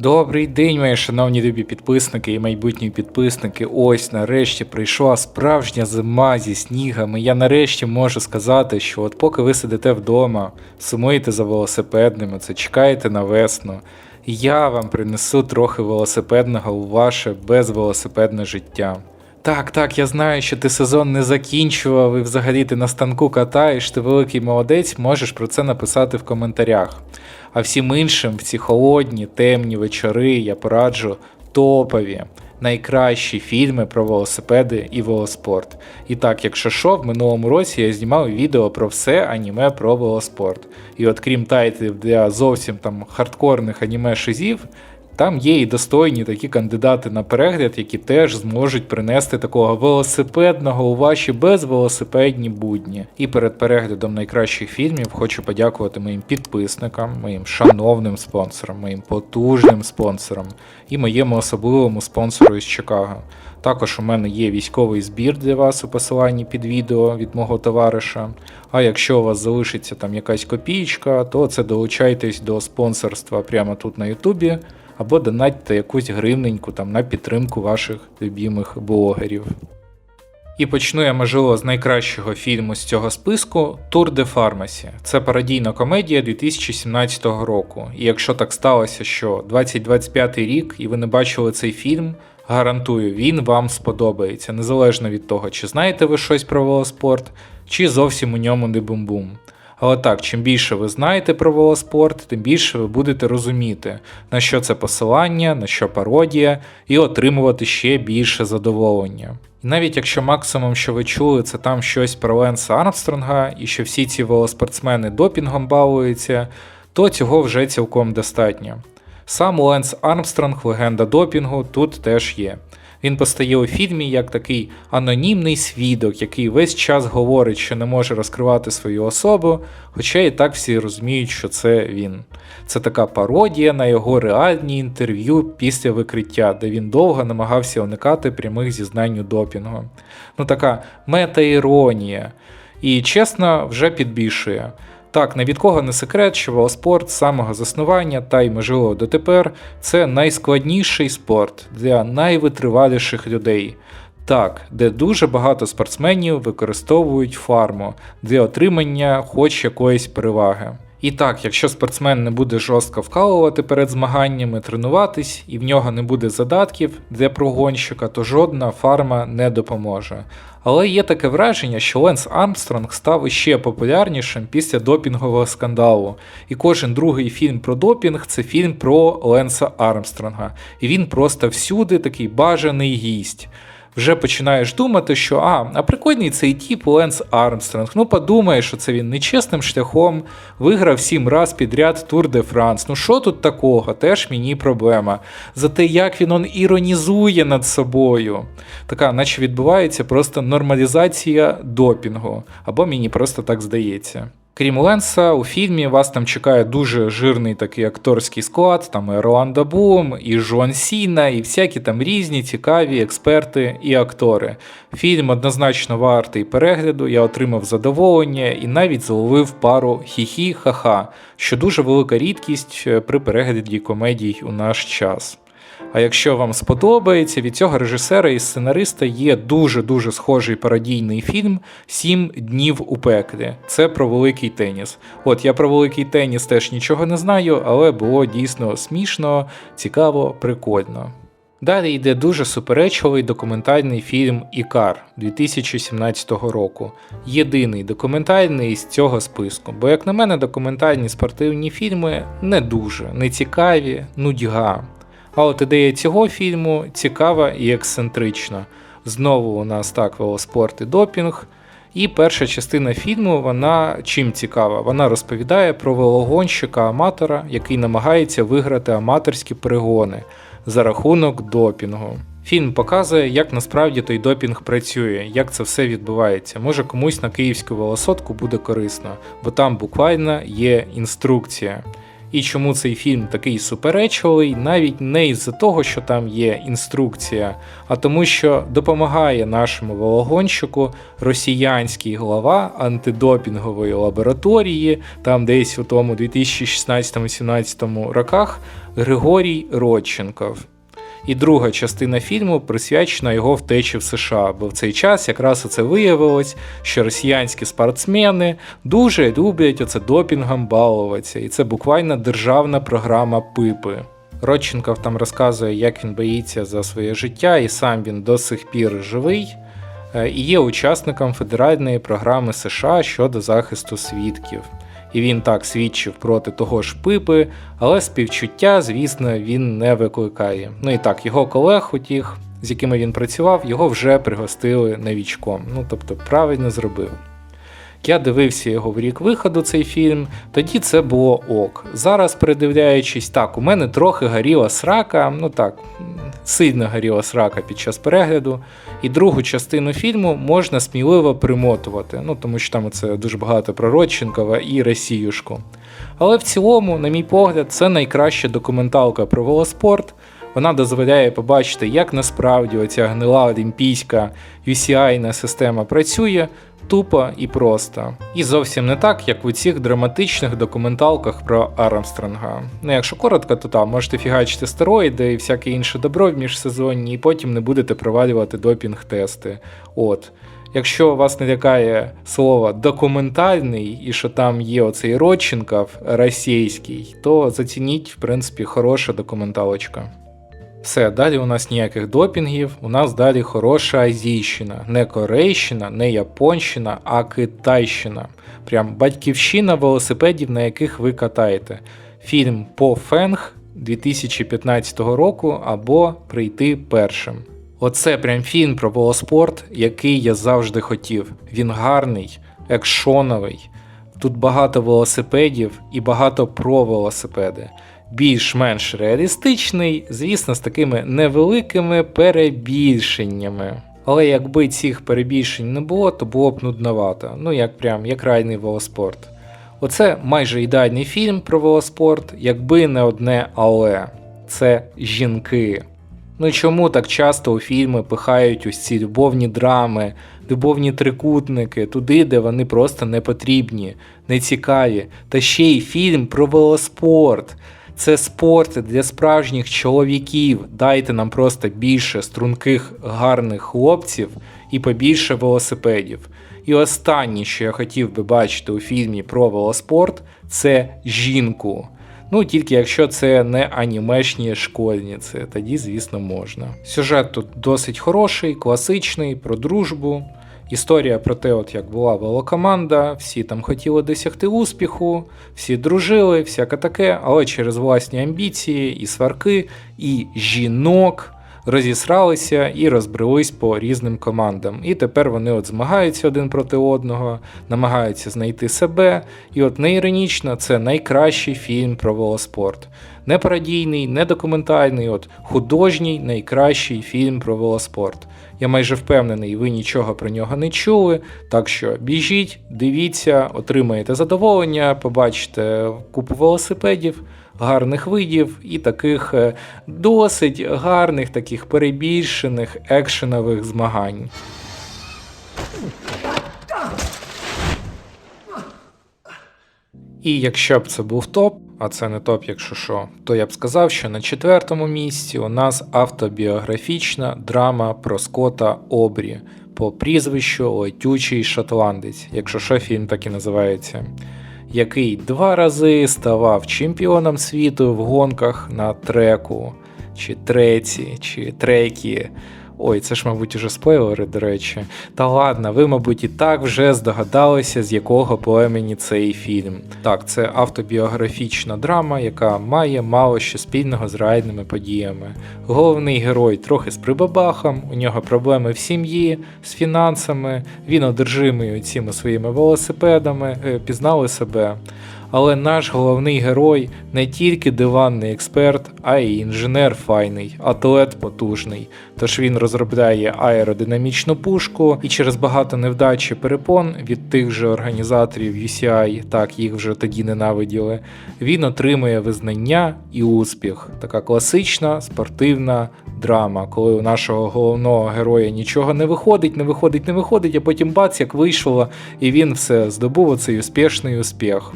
Добрий день, мої шановні любі підписники і майбутні підписники. Ось нарешті прийшла справжня зима зі снігами. Я нарешті можу сказати, що от поки ви сидите вдома, сумуєте за велосипедними, це чекаєте на весну. Я вам принесу трохи велосипедного у ваше безвелосипедне життя. Так, так, я знаю, що ти сезон не закінчував і взагалі ти на станку катаєш, ти великий молодець, можеш про це написати в коментарях. А всім іншим в ці холодні, темні вечори я пораджу топові, найкращі фільми про велосипеди і велоспорт. І так, якщо що, в минулому році я знімав відео про все аніме про велоспорт. І от крім тайтлів для зовсім там хардкорних аніме шизів, там є і достойні такі кандидати на перегляд, які теж зможуть принести такого велосипедного у ваші безвелосипедні будні. І перед переглядом найкращих фільмів хочу подякувати моїм підписникам, моїм шановним спонсорам, моїм потужним спонсорам і моєму особливому спонсору із Чикаго. Також у мене є військовий збір для вас у посиланні під відео від мого товариша. А якщо у вас залишиться там якась копійка, то це долучайтесь до спонсорства прямо тут на Ютубі або донатьте якусь гривненьку там на підтримку ваших любимих блогерів. І почну я, можливо, з найкращого фільму з цього списку Tour de Pharmacy. Це пародійна комедія 2017 року. І якщо так сталося, що 2025 рік і ви не бачили цей фільм, гарантую, він вам сподобається, незалежно від того, чи знаєте ви щось про велоспорт, чи зовсім у ньому не бум-бум. Але так, чим більше ви знаєте про велоспорт, тим більше ви будете розуміти, на що це посилання, на що пародія, і отримувати ще більше задоволення. І навіть якщо максимум, що ви чули, це там щось про Ленса Армстронга, і що всі ці велоспортсмени допінгом балуються, то цього вже цілком достатньо. Сам Ленс Армстронг, легенда допінгу, тут теж є. Він постає у фільмі як такий анонімний свідок, який весь час говорить, що не може розкривати свою особу, хоча і так всі розуміють, що це він. Це така пародія на його реальні інтерв'ю після викриття, де він довго намагався уникати прямих зізнань у допінгу. Ну така мета-іронія. І чесно, вже підбільшує. Так, не від кого не секрет, що велоспорт з самого заснування та й можливо дотепер це найскладніший спорт для найвитриваліших людей. Так, де дуже багато спортсменів використовують фарму для отримання хоч якоїсь переваги. І так, якщо спортсмен не буде жорстко вкалувати перед змаганнями, тренуватись і в нього не буде задатків для прогонщика, то жодна фарма не допоможе. Але є таке враження, що Ленс Армстронг став іще популярнішим після допінгового скандалу. І кожен другий фільм про допінг це фільм про Ленса Армстронга. І він просто всюди такий бажаний гість вже починаєш думати, що а, а прикольний цей тіп Ленс Армстронг. Ну подумаєш, що це він нечесним шляхом виграв сім раз підряд Тур де Франс. Ну що тут такого? Теж мені проблема. Зате як він он іронізує над собою. Така, наче відбувається просто нормалізація допінгу. Або мені просто так здається. Крім Ленса, у фільмі вас там чекає дуже жирний такий акторський склад, там і Роланда Бум, і Жон Сіна, і всякі там різні цікаві експерти і актори. Фільм однозначно вартий перегляду, я отримав задоволення і навіть зловив пару хі-хі ха-ха, що дуже велика рідкість е, при перегляді комедій у наш час. А якщо вам сподобається, від цього режисера і сценариста є дуже-дуже схожий пародійний фільм Сім днів у пеклі. Це про великий теніс. От я про великий теніс теж нічого не знаю, але було дійсно смішно, цікаво, прикольно. Далі йде дуже суперечливий документальний фільм Ікар 2017 року. Єдиний документальний з цього списку, бо, як на мене, документальні спортивні фільми не дуже, не цікаві, нудьга. А от ідея цього фільму цікава і ексцентрична. Знову у нас так велоспорт і допінг. І перша частина фільму, вона чим цікава? Вона розповідає про велогонщика-аматора, який намагається виграти аматорські перегони за рахунок допінгу. Фільм показує, як насправді той допінг працює, як це все відбувається. Може комусь на київську велосотку буде корисно, бо там буквально є інструкція. І чому цей фільм такий суперечливий, навіть не із-за того, що там є інструкція, а тому, що допомагає нашому вологонщику росіянський глава антидопінгової лабораторії, там десь у тому 2016-17 роках Григорій Родченков. І друга частина фільму присвячена його втечі в США, бо в цей час якраз оце виявилось, що росіянські спортсмени дуже люблять оце допінгом балуватися, і це буквально державна програма пипи. Родченков там розказує, як він боїться за своє життя, і сам він до сих пір живий, е, і є учасником федеральної програми США щодо захисту свідків. І він так свідчив проти того ж пипи, але співчуття, звісно, він не викликає. Ну і так, його колег, утіх, з якими він працював, його вже пригостили новічком. Ну тобто правильно зробив. Я дивився його в рік виходу цей фільм, тоді це було ок. Зараз, передивляючись, так, у мене трохи горіла срака, ну так, сильно горіла срака під час перегляду. І другу частину фільму можна сміливо примотувати, ну тому що там це дуже багато про Родченкова і Росіюшку. Але в цілому, на мій погляд, це найкраща документалка про велоспорт. Вона дозволяє побачити, як насправді оця гнила олімпійська UCI система працює тупо і просто. І зовсім не так, як у цих драматичних документалках про Армстронга. Ну, якщо коротко, то там можете фігачити стероїди і всяке інше добро в міжсезонні, і потім не будете провалювати допінг-тести. От. Якщо вас не лякає слово документальний і що там є оцей Родченков російський, то зацініть, в принципі, хороша документалочка. Все, далі у нас ніяких допінгів, у нас далі хороша Азійщина, не Корейщина, не Японщина, а Китайщина. Прям батьківщина велосипедів, на яких ви катаєте. Фільм по Фенг 2015 року або Прийти першим. Оце прям фільм про велоспорт, який я завжди хотів. Він гарний, екшоновий. Тут багато велосипедів і багато про велосипеди більш-менш реалістичний, звісно, з такими невеликими перебільшеннями. Але якби цих перебільшень не було, то було б нудновато. Ну як прям як райний велоспорт. Оце майже ідеальний фільм про велоспорт, якби не одне але це жінки. Ну чому так часто у фільми пихають ось ці любовні драми, любовні трикутники, туди, де вони просто не потрібні, не цікаві. Та ще й фільм про велоспорт. Це спорт для справжніх чоловіків. Дайте нам просто більше струнких гарних хлопців і побільше велосипедів. І останнє, що я хотів би бачити у фільмі про велоспорт, це жінку. Ну, тільки якщо це не анімешні школьниці, тоді, звісно, можна. Сюжет тут досить хороший, класичний, про дружбу. Історія про те, от як була велокоманда, всі там хотіли досягти успіху, всі дружили, всяке таке, але через власні амбіції і сварки, і жінок розісралися і розбрелись по різним командам. І тепер вони от змагаються один проти одного, намагаються знайти себе. І от неіронічно, це найкращий фільм про велоспорт. Не пародійний, не документальний, от художній найкращий фільм про велоспорт. Я майже впевнений, ви нічого про нього не чули. Так що біжіть, дивіться, отримаєте задоволення, побачите купу велосипедів, гарних видів і таких е, досить гарних, таких перебільшених екшенових змагань. І якщо б це був топ, а це не топ, якщо що, то я б сказав, що на четвертому місці у нас автобіографічна драма про Скота Обрі по прізвищу Летючий Шотландець, якщо що фільм так і називається, який два рази ставав чемпіоном світу в гонках на треку, чи треці, чи трекі. Ой, це ж, мабуть, уже спойлери, до речі. Та ладно, ви, мабуть, і так вже здогадалися, з якого племені цей фільм. Так, це автобіографічна драма, яка має мало що спільного з реальними подіями. Головний герой трохи з прибабахом, у нього проблеми в сім'ї, з фінансами, він одержимий цими своїми велосипедами, е, пізнали себе. Але наш головний герой не тільки диванний експерт, а й інженер файний, атлет потужний. Тож він розробляє аеродинамічну пушку, і через багато невдач і перепон від тих же організаторів UCI, так їх вже тоді ненавиділи, він отримує визнання і успіх. Така класична спортивна драма, коли у нашого головного героя нічого не виходить, не виходить, не виходить, а потім бац, як вийшло, і він все здобув оцей успішний успіх.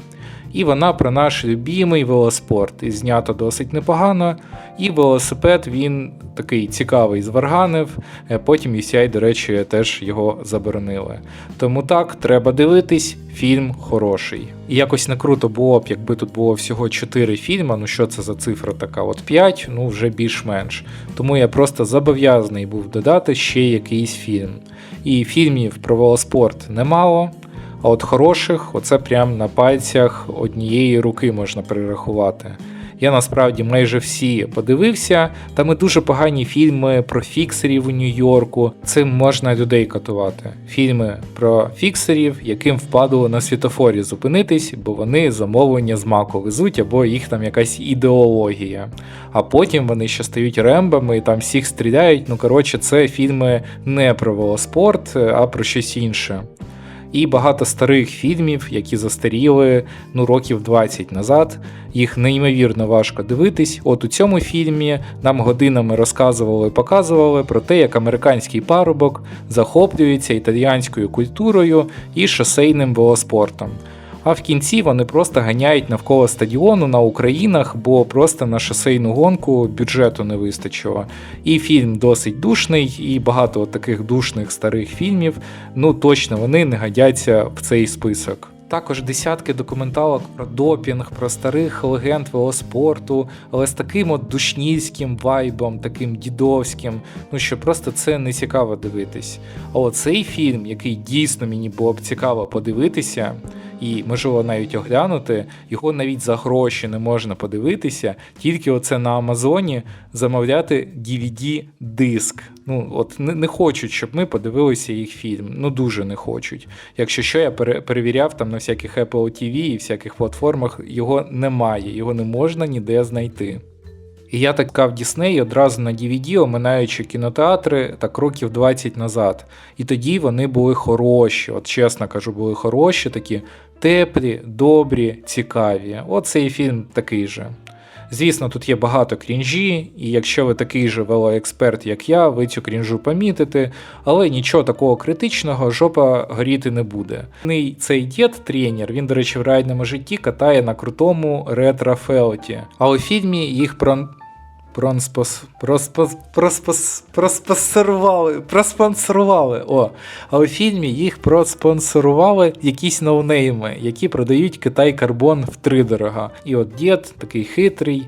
І вона про наш любимий велоспорт. І знято досить непогано. І велосипед він такий цікавий зварганив. е, Потім UCI, до речі, теж його заборонили. Тому так, треба дивитись, фільм хороший. І якось не круто було б, якби тут було всього 4 фільми. Ну що це за цифра така? От 5, ну вже більш-менш. Тому я просто зобов'язаний був додати ще якийсь фільм. І фільмів про велоспорт немало. А от хороших, оце прям на пальцях однієї руки можна перерахувати. Я насправді майже всі подивився. Там і дуже погані фільми про фіксерів у Нью-Йорку. Цим можна людей катувати. Фільми про фіксерів, яким впадло на світофорі зупинитись, бо вони замовлення з маку везуть, або їх там якась ідеологія. А потім вони ще стають рембами і там всіх стріляють. Ну коротше, це фільми не про велоспорт, а про щось інше і багато старих фільмів, які застаріли ну років 20 назад. Їх неймовірно важко дивитись. От у цьому фільмі нам годинами розказували, показували про те, як американський парубок захоплюється італіянською культурою і шосейним велоспортом. А в кінці вони просто ганяють навколо стадіону на Українах, бо просто на шосейну гонку бюджету не вистачило. І фільм досить душний, і багато таких душних старих фільмів. Ну точно вони не годяться в цей список. Також десятки документалок про допінг, про старих легенд велоспорту, але з таким от душнільським вайбом, таким дідовським, ну що просто це не цікаво дивитись. А от цей фільм, який дійсно мені було б цікаво подивитися, і можливо навіть оглянути, його навіть за гроші не можна подивитися, тільки оце на Амазоні замовляти DVD-диск. Ну, от не, не хочуть, щоб ми подивилися їх фільм. Ну дуже не хочуть. Якщо що, я пере, перевіряв там на всяких Apple TV і всяких платформах, його немає, його не можна ніде знайти. І я така в Діснеї одразу на DVD, оминаючи кінотеатри так років 20 назад. І тоді вони були хороші, от чесно кажу, були хороші, такі теплі, добрі, цікаві. От цей фільм такий же. Звісно, тут є багато крінжі, і якщо ви такий же велоексперт, як я, ви цю крінжу помітите, але нічого такого критичного жопа горіти не буде. Цей дід тренер, він, до речі, в реальному житті катає на крутому ретро-фелті. А у фільмі їх про. Пронспос... Проспос... Проспос... Проспонсорували, проспонсорували. О, а у фільмі їх проспонсорували якісь ноунейми, які продають Китай карбон втридорога. І от дід такий хитрий.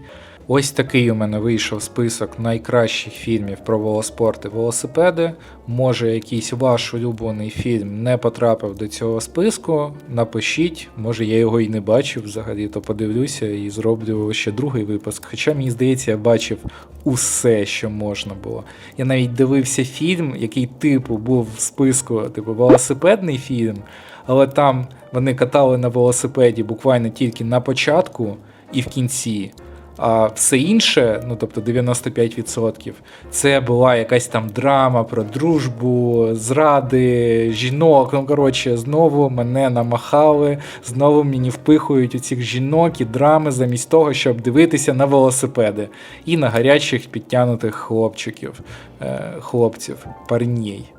Ось такий у мене вийшов список найкращих фільмів про велоспорт і велосипеди. Може, якийсь ваш улюблений фільм не потрапив до цього списку. Напишіть, може я його і не бачив взагалі, то подивлюся і зроблю ще другий випуск. Хоча мені здається, я бачив усе, що можна було. Я навіть дивився фільм, який типу був в списку, типу велосипедний фільм, але там вони катали на велосипеді буквально тільки на початку і в кінці. А все інше, ну тобто 95%, це була якась там драма про дружбу, зради, жінок. Ну коротше, знову мене намахали, знову мені впихують у цих жінок і драми замість того, щоб дивитися на велосипеди і на гарячих підтягнутих хлопчиків, е, хлопців, парній.